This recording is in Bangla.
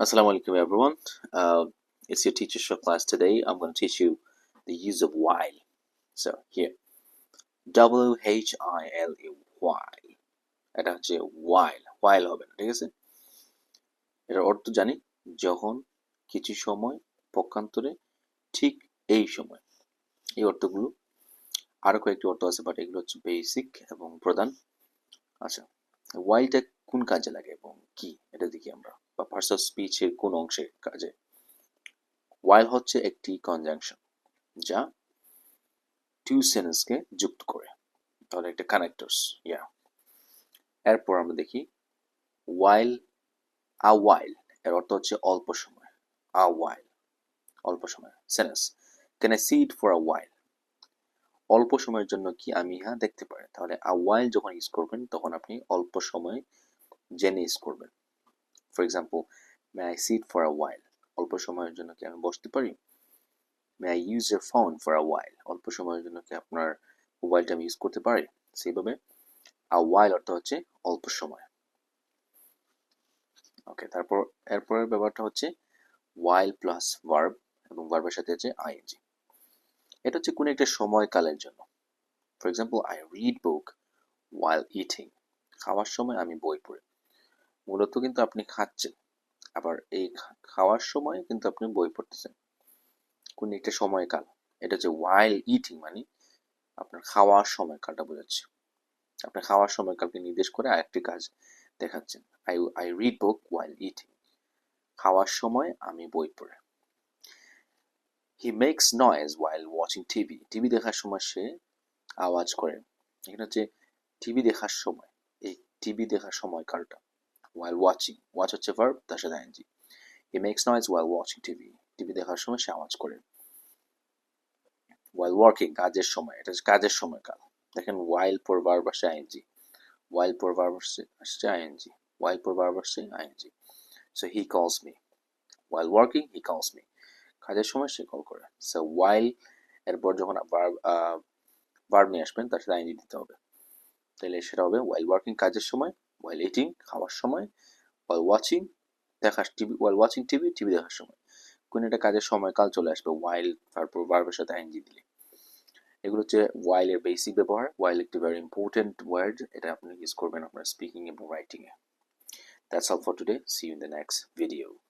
Assalamu alaikum everyone. Uh, it's your teacher show class today. I'm going to teach you the use of while. So here, W H I L E while. এটা হচ্ছে while while হবে না ঠিক আছে এটার অর্থ জানি যখন কিছু সময় পক্ষান্তরে ঠিক এই সময় এই অর্থগুলো আরও কয়েকটি অর্থ আছে বাট এগুলো হচ্ছে বেসিক এবং প্রধান আচ্ছা ওয়াইলটা কোন কাজে লাগে এবং কি এটা দেখি আমরা বা পার্টস অফ স্পিচের কোন অংশে কাজে। ওয়াইল হচ্ছে একটি কনজাংশন যা টু সেন্টেন্সকে যুক্ত করে। তাহলে একটা কানেক্টরস ইয়া এরপর আমরা দেখি ওয়াইল আ ওয়াইল এর অর্থ হচ্ছে অল্প সময় আ ওয়াইল অল্প সময় sentence can I see it for a while অল্প সময়ের জন্য কি আমি ইহা দেখতে পারি? তাহলে আ ওয়াইল যখন ইউজ করবেন, তখন আপনি অল্প সময় জেনে ইউজ করবেন। For example may I sit for a while অল্প সময়ের জন্য কি আমি বসতে পারি? May I use your phone for a while অল্প সময়ের জন্য কি আপনার মোবাইলটা আমি ইউজ করতে পারি? সেইভাবে। আ ওয়াইল অর্থ হচ্ছে অল্প সময়। ওকে তারপর, এরপরের ব্যাপারটা হচ্ছে ওয়াইল প্লাস ভার্ব এবং ভার্বের সাথে আছে আইএনজি এটা হচ্ছে কোনো একটা সময়কালের জন্য। For example I read book while eating খাওয়ার সময় আমি বই পড়ি। মূলত কিন্তু আপনি খাচ্ছেন। আবার এই খাওয়ার সময় কিন্তু আপনি বই পড়তেছেন। কোন একটা সময়কাল। এটা হচ্ছে ওয়াইল ইটিং মানে আপনার খাওয়ার সময়কালটা বোঝাচ্ছে। আপনার খাওয়ার সময়কালকে নির্দেশ করে আরেকটি কাজ দেখাচ্ছেন। I I read book while eating খাওয়ার সময় আমি বই পড়ে। He makes noise while watching TV TV দেখার সময় সে আওয়াজ করে। এখানে হচ্ছে টিভি দেখার সময়। এই টিভি দেখার সময়কালটা। While watching. ওয়াচ হচ্ছে ভার্ব তার সাথে ING he makes noise while watching TV TV দেখার সময় সে আওয়াজ করে। While working, কাজের সময়, এটা কাজের সময়কাল। দেখেন, while পর ভার্ব আসছে আইএনজি while পর ভার্ব আসছে আইএনজি while পর ভার্ব আসছে ING so he calls me. While working, he calls me. কাজের সময় সে কল করে। সো while, এরপর যখন ভার্ব ভার্ব নিয়ে আসবেন, তার সাথে আইএনজি দিতে হবে। তাহলে সেটা হবে, while working, কাজের সময় while eating, খাওয়ার সময়, while watching, দেখার TV while watching TV TV দেখার সময় কোন একটা কাজের সময়কাল চলে আসবে, while, তারপর ভার্বের সাথে আইনজি দিলে এগুলো হচ্ছে while এর বেসিক ব্যবহার while একটি ভেরি ইম্পর্টেন্ট ওয়ার্ড এটা আপনি ইউজ করবেন আপনার স্পিকিং এবং রাইটিং এ That's all for today. See you in the next video.